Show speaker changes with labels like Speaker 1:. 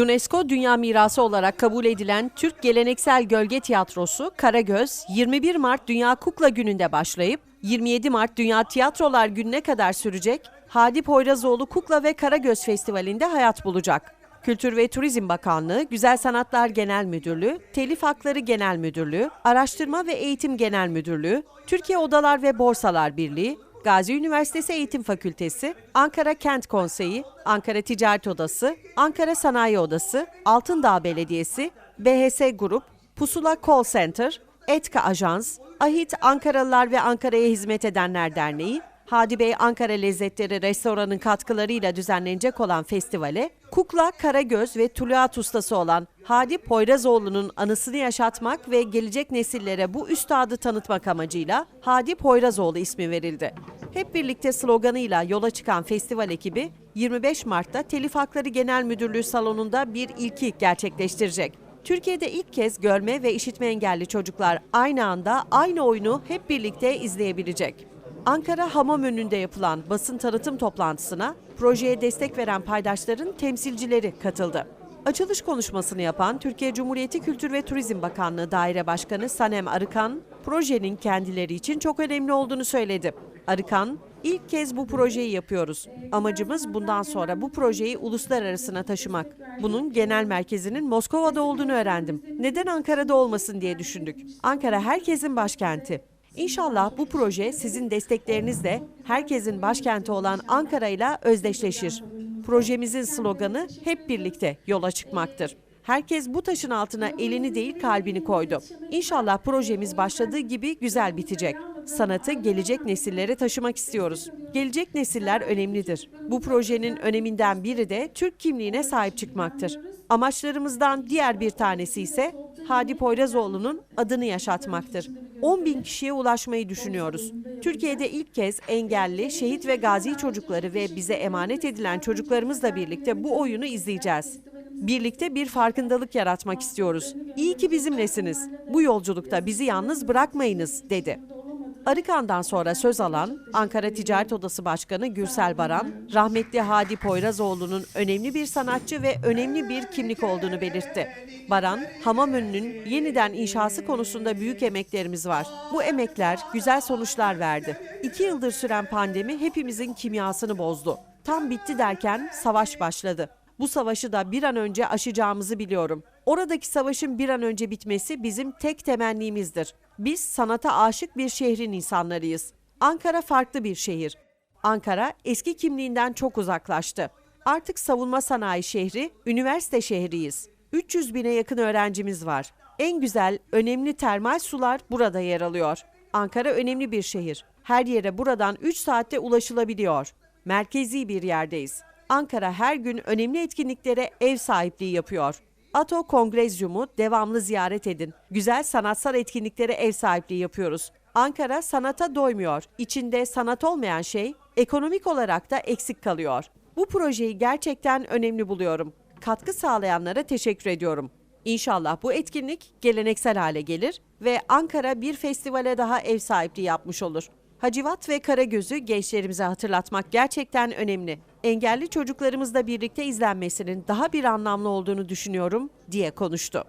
Speaker 1: UNESCO Dünya Mirası olarak kabul edilen Türk Geleneksel Gölge Tiyatrosu Karagöz 21 Mart Dünya Kukla Günü'nde başlayıp 27 Mart Dünya Tiyatrolar Günü'ne kadar sürecek Hadi Poyrazoğlu Kukla ve Karagöz Festivali'nde hayat bulacak. Kültür ve Turizm Bakanlığı, Güzel Sanatlar Genel Müdürlüğü, Telif Hakları Genel Müdürlüğü, Araştırma ve Eğitim Genel Müdürlüğü, Türkiye Odalar ve Borsalar Birliği, Gazi Üniversitesi Eğitim Fakültesi, Ankara Kent Konseyi, Ankara Ticaret Odası, Ankara Sanayi Odası, Altındağ Belediyesi, BHS Grup, Pusula Call Center, Etka Ajans, Ahit Ankaralılar ve Ankara'ya Hizmet Edenler Derneği, Hadi Bey Ankara Lezzetleri Restoran'ın katkılarıyla düzenlenecek olan festivale, Kukla, Karagöz ve Tuluat ustası olan Hadi Poyrazoğlu'nun anısını yaşatmak ve gelecek nesillere bu üstadı tanıtmak amacıyla Hadi Poyrazoğlu ismi verildi. Hep birlikte sloganıyla yola çıkan festival ekibi 25 Mart'ta Telif Hakları Genel Müdürlüğü salonunda bir ilki gerçekleştirecek. Türkiye'de ilk kez görme ve işitme engelli çocuklar aynı anda aynı oyunu hep birlikte izleyebilecek. Ankara Hamam önünde yapılan basın tanıtım toplantısına projeye destek veren paydaşların temsilcileri katıldı. Açılış konuşmasını yapan Türkiye Cumhuriyeti Kültür ve Turizm Bakanlığı Daire Başkanı Sanem Arıkan, projenin kendileri için çok önemli olduğunu söyledi. Arıkan, ilk kez bu projeyi yapıyoruz. Amacımız bundan sonra bu projeyi uluslararasına taşımak. Bunun genel merkezinin Moskova'da olduğunu öğrendim. Neden Ankara'da olmasın diye düşündük. Ankara herkesin başkenti. İnşallah bu proje sizin desteklerinizle herkesin başkenti olan Ankara ile özdeşleşir. Projemizin sloganı hep birlikte yola çıkmaktır. Herkes bu taşın altına elini değil kalbini koydu. İnşallah projemiz başladığı gibi güzel bitecek. Sanatı gelecek nesillere taşımak istiyoruz. Gelecek nesiller önemlidir. Bu projenin öneminden biri de Türk kimliğine sahip çıkmaktır. Amaçlarımızdan diğer bir tanesi ise Hadi Poyrazoğlu'nun adını yaşatmaktır. 10 bin kişiye ulaşmayı düşünüyoruz. Türkiye'de ilk kez engelli, şehit ve gazi çocukları ve bize emanet edilen çocuklarımızla birlikte bu oyunu izleyeceğiz. Birlikte bir farkındalık yaratmak istiyoruz. İyi ki bizimlesiniz. Bu yolculukta bizi yalnız bırakmayınız, dedi. Arıkan'dan sonra söz alan Ankara Ticaret Odası Başkanı Gürsel Baran, rahmetli Hadi Poyrazoğlu'nun önemli bir sanatçı ve önemli bir kimlik olduğunu belirtti. Baran, hamam önünün yeniden inşası konusunda büyük emeklerimiz var. Bu emekler güzel sonuçlar verdi. İki yıldır süren pandemi hepimizin kimyasını bozdu. Tam bitti derken savaş başladı. Bu savaşı da bir an önce aşacağımızı biliyorum. Oradaki savaşın bir an önce bitmesi bizim tek temennimizdir. Biz sanata aşık bir şehrin insanlarıyız. Ankara farklı bir şehir. Ankara eski kimliğinden çok uzaklaştı. Artık savunma sanayi şehri, üniversite şehriyiz. 300 bine yakın öğrencimiz var. En güzel, önemli termal sular burada yer alıyor. Ankara önemli bir şehir. Her yere buradan 3 saatte ulaşılabiliyor. Merkezi bir yerdeyiz. Ankara her gün önemli etkinliklere ev sahipliği yapıyor. Ato Kongrezyum'u devamlı ziyaret edin. Güzel sanatsal etkinliklere ev sahipliği yapıyoruz. Ankara sanata doymuyor. İçinde sanat olmayan şey ekonomik olarak da eksik kalıyor. Bu projeyi gerçekten önemli buluyorum. Katkı sağlayanlara teşekkür ediyorum. İnşallah bu etkinlik geleneksel hale gelir ve Ankara bir festivale daha ev sahipliği yapmış olur. Hacivat ve Karagöz'ü gençlerimize hatırlatmak gerçekten önemli. Engelli çocuklarımızla birlikte izlenmesinin daha bir anlamlı olduğunu düşünüyorum diye konuştu.